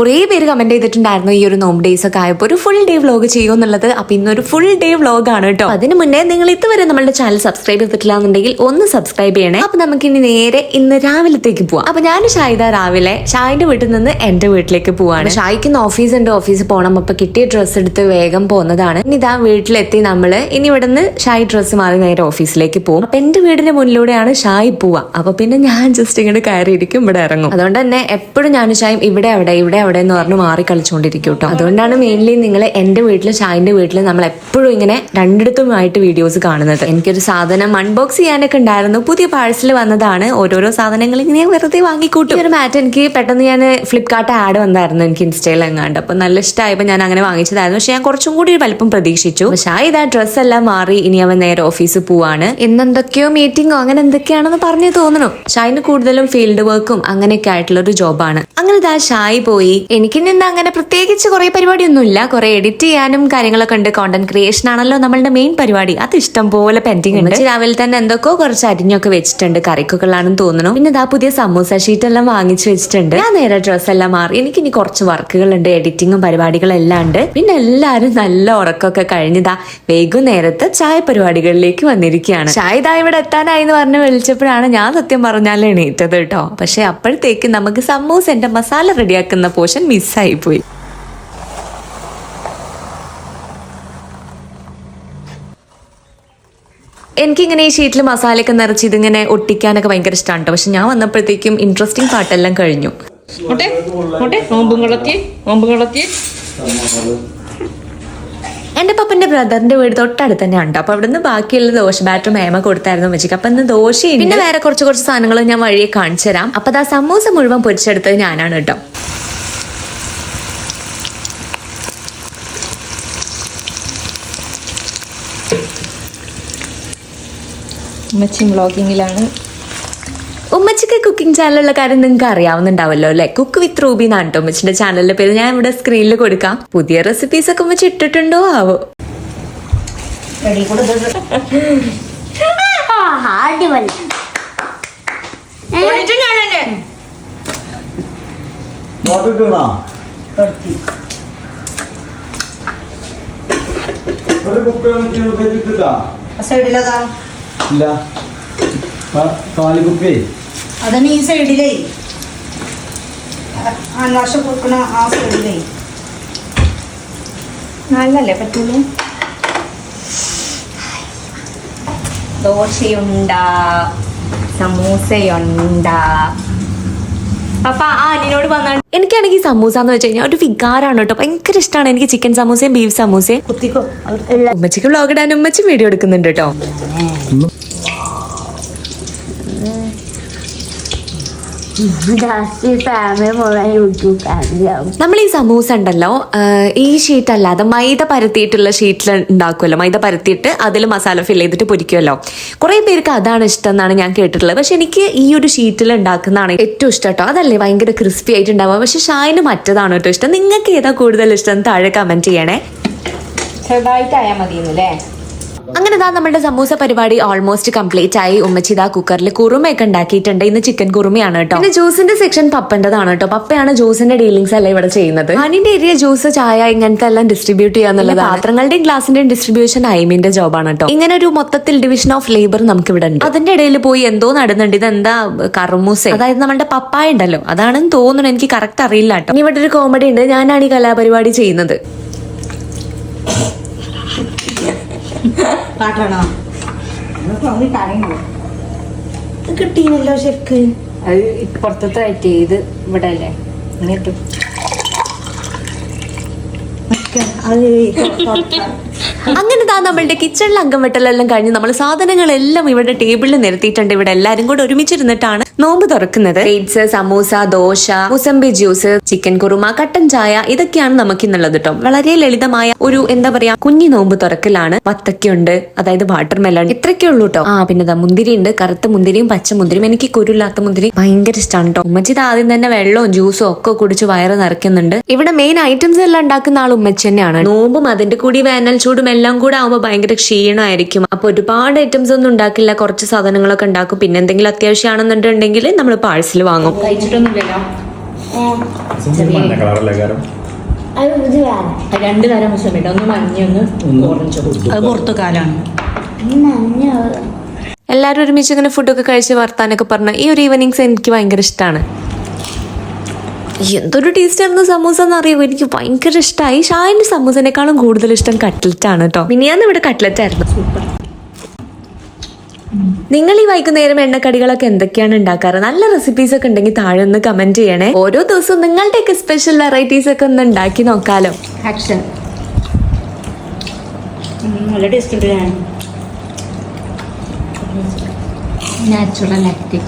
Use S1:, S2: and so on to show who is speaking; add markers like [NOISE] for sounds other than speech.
S1: കുറേ പേര് കമന്റ് ചെയ്തിട്ടുണ്ടായിരുന്നു ഈ ഒരു നോം ഡേയ്സ് ഒക്കെ ആയപ്പോൾ ഒരു ഫുൾ ഡേ വ്ലോഗ് ചെയ്യുമെന്നുള്ളത് അപ്പൊ ഇന്നൊരു ഫുൾ ഡേ വ്ലോഗ് ആണ് കേട്ടോ. അതിന് മുന്നേ നിങ്ങൾ ഇതുവരെ നമ്മുടെ ചാനൽ സബ്സ്ക്രൈബ് ചെയ്തിട്ടില്ല എന്നുണ്ടെങ്കിൽ ഒന്ന് സബ്സ്ക്രൈബ് ചെയ്യണേ. അപ്പൊ നമുക്കിനി നേരെ ഇന്ന് രാവിലത്തേക്ക് പോവാം. അപ്പൊ ഞാൻ ഷായിദ രാവിലെ ഷായിന്റെ വീട്ടിൽ നിന്ന് എന്റെ വീട്ടിലേക്ക് പോവാണ്. ഷായിക്ക് ഇന്ന് ഓഫീസ് ഉണ്ട്. ഓഫീസിൽ പോകണം അപ്പൊ കിട്ടിയ ഡ്രസ്സ് എടുത്ത് വേഗം പോകുന്നതാണ് ഇനി ഇതാ വീട്ടിലെത്തി നമ്മൾ ഇനി ഇവിടുന്ന് ഷായി ഡ്രസ്സ് മാറി നേരെ ഓഫീസിലേക്ക് പോകും അപ്പൊ എന്റെ വീടിന്റെ മുന്നിലൂടെയാണ് ഷായി പോവാ. അപ്പൊ പിന്നെ ഞാൻ ജസ്റ്റ് ഇങ്ങോട്ട് കയറിയിരിക്കും. ഇവിടെ ഇറങ്ങും. അതുകൊണ്ട് തന്നെ എപ്പോഴും ഞാൻ ഷായും ഇവിടെ അവിടെ ഇവിടെ അവിടെ എന്ന് പറഞ്ഞ് മാറി കളിച്ചുകൊണ്ടിരിക്കും കേട്ടോ അതുകൊണ്ടാണ് മെയിൻലി നിങ്ങൾ എന്റെ വീട്ടിലും ഷായിന്റെ വീട്ടിലും നമ്മൾ എപ്പോഴും ഇങ്ങനെ രണ്ടിടത്തുമായിട്ട് വീഡിയോസ് കാണുന്നത്. എനിക്കൊരു സാധനം അൺബോക്സ് ചെയ്യാനൊക്കെ ഉണ്ടായിരുന്നു. പുതിയ പാഴ്സൽ വന്നതാണ്. ഓരോരോ സാധനങ്ങൾ ഇങ്ങനെ വെറുതെ വാങ്ങിക്കൂട്ടും. ഒരു മാറ്റ് എനിക്ക് പെട്ടെന്ന് ഞാൻ ഫ്ലിപ്കാർട്ട് ആഡ് വന്നായിരുന്നു എനിക്ക് ഇൻസ്റ്റയിൽ എങ്ങാണ്ട്. അപ്പൊ നല്ല ഇഷ്ടമായപ്പോൾ ഞാൻ അങ്ങനെ വാങ്ങിച്ചതായിരുന്നു. പക്ഷെ ഞാൻ കുറച്ചും കൂടി ഒരു വലിപ്പം പ്രതീക്ഷിച്ചു. പക്ഷേ ഇതാ ഡ്രസ്സ് എല്ലാം മാറി ഇനി അവൻ നേരെ ഓഫീസിൽ പോവാണ്. ഇന്നെന്തൊക്കെയോ മീറ്റിംഗോ അങ്ങനെ എന്തൊക്കെയാണെന്ന് പറഞ്ഞു തോന്നുന്നു. ഷായിന് കൂടുതലും ഫീൽഡ് വർക്കും അങ്ങനെയൊക്കെ ആയിട്ടുള്ള ഒരു ജോബാണ് അങ്ങനെ ഇതാ ഷായി പോയി. എനിക്ക് നിന്ന് അങ്ങനെ പ്രത്യേകിച്ച് കുറെ പരിപാടിയൊന്നുമില്ല. കുറെ എഡിറ്റ് ചെയ്യാനും കാര്യങ്ങളൊക്കെ ഉണ്ട്. കോണ്ടന്റ് ക്രിയേഷൻ ആണല്ലോ നമ്മളുടെ മെയിൻ പരിപാടി. അത് ഇഷ്ടം പോലെ പെൻഡിങ് ഉണ്ട്. രാവിലെ തന്നെ എന്തൊക്കെയോ കുറച്ച് അരിഞ്ഞൊക്കെ വെച്ചിട്ടുണ്ട്. കറിക്കുകളാണെന്ന് തോന്നുന്നു. പിന്നെ ഇതാ പുതിയ സമൂസ ഷീറ്റ് എല്ലാം വാങ്ങിച്ചു വെച്ചിട്ടുണ്ട്. ഞാൻ നേരെ ഡ്രസ് എല്ലാം മാറി. എനിക്ക് ഇനി കുറച്ച് വർക്കുകളുണ്ട്. എഡിറ്റിങ്ങും പരിപാടികളും എല്ലാം ഉണ്ട്. പിന്നെ എല്ലാവരും നല്ല ഉറക്കമൊക്കെ കഴിഞ്ഞതാ വൈകുന്നേരത്തെ ചായ പരിപാടികളിലേക്ക് വന്നിരിക്കുകയാണ്. ചായ ഇതാ ഇവിടെ എത്താനായി എന്ന് പറഞ്ഞ് വിളിച്ചപ്പോഴാണ് ഞാൻ സത്യം പറഞ്ഞാൽ എണീറ്റത് കേട്ടോ. പക്ഷെ അപ്പോഴത്തേക്ക് നമുക്ക് സമൂസന്റെ മസാല റെഡിയാക്കുന്ന പോർഷൻ മിസ്സായി പോയി. എനിക്കിങ്ങനെ ഈ ഷീറ്റിൽ മസാലയൊക്കെ നിറച്ച് ഇതിങ്ങനെ ഒട്ടിക്കാനൊക്കെ ഭയങ്കര ഇഷ്ടമാണ് കേട്ടോ പക്ഷെ ഞാൻ വന്നപ്പോഴത്തേക്കും ഇൻട്രസ്റ്റിംഗ് പാട്ടെല്ലാം കഴിഞ്ഞു. എന്റെ പപ്പന്റെ ബ്രദറിന്റെ വീട് തൊട്ടടുത്ത് തന്നെ ഉണ്ട് അപ്പൊ അവിടുന്ന് ബാക്കിയുള്ള ദോശ ബാറ്റർ മേമ കൊടുത്തായിരുന്നു വെച്ചിട്ട് അപ്പൊ ഇന്ന് ദോശയും പിന്നെ വേറെ കുറച്ച് കുറച്ച് സാധനങ്ങൾ ഞാൻ വഴിയെ കാണിച്ചു തരാം അപ്പൊ ദാ സമൂസ മുഴുവൻ പൊരിച്ചെടുത്തത് ഞാനാണ് കേട്ടോ
S2: ഉമ്മച്ചി വ്ളോഗിങ്ങിലാണ്.
S1: ഉമ്മച്ചിക്ക് കുക്കിംഗ് ചാനലുള്ള കാര്യം നിങ്ങൾക്ക് അറിയാവുന്നുണ്ടാവല്ലോ അല്ലെ? കുക്ക് വിത്ത് റൂബി എന്നാണ് കേട്ടോ ഉമ്മച്ചിന്റെ ചാനലിന്റെ പേര്. ഞാൻ ഇവിടെ സ്ക്രീനിൽ കൊടുക്കാം. പുതിയ റെസിപ്പീസ് ഒക്കെ ഉമ്മച്ചി ഇട്ടിട്ടുണ്ടോ? ആവോ.
S3: ഒരു ഉപയോഗിച്ചിട്ടാ
S4: സൈഡിലതാ
S3: ഇല്ല. കാലിക്കുപ്പി
S4: അതാണ് ഈ സൈഡിലേ. അന്വാശ കൊടുക്കണ ആ സൈഡിലേ.
S2: നല്ലല്ലേ പറ്റൂലേ? ദോശയുണ്ട സമൂസയുണ്ട.
S1: അപ്പൊ ആ അനിനോട് വന്നാണ് എനിക്കാണെങ്കിൽ സമൂസ എന്ന് വെച്ച് കഴിഞ്ഞാൽ ഒരു വികാരമാണ് കേട്ടോ. ഭയങ്കര ഇഷ്ടമാണ് എനിക്ക് ചിക്കൻ സമൂസയും ബീഫ് സമൂസയും.
S4: കുത്തിക്കോ.
S1: ഉമ്മച്ചിക്ക് വ്ളോഗ് ഇടാൻ ഉമ്മച്ചി വീഡിയോ എടുക്കുന്നുണ്ട് കേട്ടോ. നമ്മൾ ഈ സമൂസ ഉണ്ടല്ലോ ഈ ഷീറ്റ് അല്ലാതെ മൈദ പരത്തിയിട്ടുള്ള ഷീറ്റിൽ ഉണ്ടാക്കുമല്ലോ മൈദ പരത്തിയിട്ട് അതിൽ മസാല ഫിൽ ചെയ്തിട്ട് പൊരിക്കുമല്ലോ കുറെ പേർക്ക് അതാണ് ഇഷ്ടം എന്നാണ് ഞാൻ കേട്ടിട്ടുള്ളത്. പക്ഷെ എനിക്ക് ഈ ഒരു ഷീറ്റിൽ ഉണ്ടാക്കുന്നതാണ് ഏറ്റവും ഇഷ്ടം കേട്ടോ. അതല്ലേ ഭയങ്കര ക്രിസ്പി ആയിട്ട് ഉണ്ടാവുക. പക്ഷെ ഷായന് മറ്റതാണ് കേട്ടോ ഇഷ്ടം. നിങ്ങൾക്ക് ഏതാ കൂടുതൽ ഇഷ്ടം താഴെ കമന്റ് ചെയ്യണേ.
S2: ചെറുതായിട്ടായാൽ മതിയെന്നല്ലേ
S1: അങ്ങനെ ഇതാ നമ്മുടെ സമൂസ പരിപാടി ഓൾമോസ്റ്റ് കംപ്ലീറ്റ് ആയി. ഉമ്മച്ചി ഇതാ കുക്കറിൽ കുറുമയൊക്കെ ഉണ്ടാക്കിയിട്ടുണ്ട്. ഇന്ന് ചിക്കൻ കുറുമയാണ് കേട്ടോ. പിന്നെ ജ്യൂസിന്റെ സെക്ഷൻ പപ്പന്റേതാണ് കേട്ടോ. പപ്പയാണ് ജ്യൂസിന്റെ ഡീലിംഗ്സ് എല്ലാം ഇവിടെ ചെയ്യുന്നത്? ഹണിന്റെ ഏരിയ ജ്യൂസ് ചായ ഇങ്ങനത്തെ എല്ലാം ഡിസ്ട്രിബ്യൂട്ട് ചെയ്യാന്നുള്ളത് പാത്രങ്ങളുടെയും ഗ്ലാസിന്റെയും ഡിസ്ട്രിബ്യൂഷൻ ഐമിന്റെ ജോബാണ് കേട്ടോ. ഇങ്ങനെ ഒരു മൊത്തത്തിൽ ഡിവിഷൻ ഓഫ് ലേബർ നമുക്ക് ഇവിടെ ഉണ്ട്. അതിന്റെ ഇടയിൽ പോയി എന്തോ നടന്നുണ്ട് ഇത് എന്താ കർമൂസ? അതായത് നമ്മുടെ പപ്പായ ഉണ്ടല്ലോ. അതാണെന്ന് തോന്നുന്നു. എനിക്ക് കറക്റ്റ് അറിയില്ല കേട്ടോ. ഇനി ഇവിടെ ഒരു കോമഡി ഉണ്ട്. ഞാനാണ് ഈ കലാപരിപാടി ചെയ്യുന്നത്.
S4: പാട്ടാണോ?
S1: കിട്ടീനല്ലോ ശരിക്ക്.
S2: അത് പുറത്തത്തെ ആയിട്ട് ഇത് ഇവിടെ അല്ലേ എന്നിട്ട് [LAUGHS]
S1: അങ്ങനെ താ നമ്മളുടെ കിച്ചണിൽ അംഗം വെട്ടലെല്ലാം കഴിഞ്ഞ് നമ്മൾ സാധനങ്ങളെല്ലാം ഇവിടെ ടേബിളിൽ നിരത്തിയിട്ടുണ്ട്. ഇവിടെ എല്ലാരും കൂടെ ഒരുമിച്ചിരുന്നിട്ടാണ് നോമ്പ് തുറക്കുന്നത്. പേറ്റ്സ് സമൂസ ദോശ മുസംബി ജ്യൂസ് ചിക്കൻ കുറുമ കട്ടൻ ചായ ഇതൊക്കെയാണ് നമുക്ക് ഇന്നുള്ളത് കേട്ടോ വളരെ ലളിതമായ ഒരു എന്താ പറയാ കുഞ്ഞി നോമ്പ് തുറക്കലാണ് വത്തക്കയുണ്ട് അതായത് വാട്ടർ മെലൺ ഇത്രയൊക്കെ ഉള്ളൂ കേട്ടോ ആ പിന്നെ മുന്തിരി ഉണ്ട് കറുത്ത മുന്തിരിയും പച്ച മുന്തിരിയും. എനിക്ക് കുരുല്ലാത്ത മുന്തിരി ഭയങ്കര ഇഷ്ടമാണ് കേട്ടോ ഉമ്മച്ചി ആദ്യം തന്നെ വെള്ളവും ജ്യൂസും ഒക്കെ കുടിച്ച് വയറ് നിറയ്ക്കുന്നുണ്ട്. ഇവിടെ മെയിൻ ഐറ്റംസ് എല്ലാം ഉണ്ടാക്കുന്ന ആൾ ഉമ്മച്ചി തന്നെയാണ്. നോമ്പും അതിന്റെ കൂടി വേനൽ ചൂടും എല്ലാം കൂടെ ആവുമ്പോൾ ഭയങ്കര ക്ഷീണമായിരിക്കും അപ്പൊ ഒരുപാട് ഐറ്റംസ് ഒന്നും ഉണ്ടാക്കില്ല. കുറച്ച് സാധനങ്ങളൊക്കെ ഉണ്ടാക്കും. പിന്നെ എന്തെങ്കിലും അത്യാവശ്യമാണെന്നുണ്ടെങ്കിൽ നമ്മൾ പാഴ്സൽ വാങ്ങും.
S2: രണ്ട് ഒന്ന് മഞ്ഞ ഒന്ന് ഓറഞ്ച്
S4: അത്
S1: എല്ലാവരും ഒരുമിച്ച് ഇങ്ങനെ ഫുഡൊക്കെ കഴിച്ച് വർത്താനൊക്കെ പറഞ്ഞ ഈ ഒരു ഈവനിങ്സ് എനിക്ക് ഭയങ്കര ഇഷ്ടമാണ് എന്തൊരു ടേസ്റ്റ് ആയിരുന്നു സമൂസ എന്ന് അറിയുമോ? എനിക്ക് ഭയങ്കര ഇഷ്ടമായി ഷായന്റെ സമൂസനേക്കാളും കൂടുതൽ ഇഷ്ടം കട്ട്ലറ്റ് ആണ് കേട്ടോ മിനിയാന്ന് ഇവിടെ കട്ട്ലറ്റ് ആയിരുന്നു. സൂപ്പർ. നിങ്ങൾ ഈ വൈകുന്നേരം എണ്ണക്കടികളൊക്കെ എന്തൊക്കെയാണ് ഉണ്ടാക്കാറ്? നല്ല റെസിപ്പീസ് ഒക്കെ ഉണ്ടെങ്കിൽ താഴെ ഒന്ന് കമന്റ് ചെയ്യണേ. ഓരോ ദിവസവും നിങ്ങളുടെയൊക്കെ സ്പെഷ്യൽ വെറൈറ്റീസ് ഒക്കെ ഒന്ന് ഉണ്ടാക്കി നോക്കാലോ.
S2: ആക്ഷൻ
S4: നല്ല ടേസ്റ്റ്
S2: നാച്ചുറൽ ആക്റ്റീവ്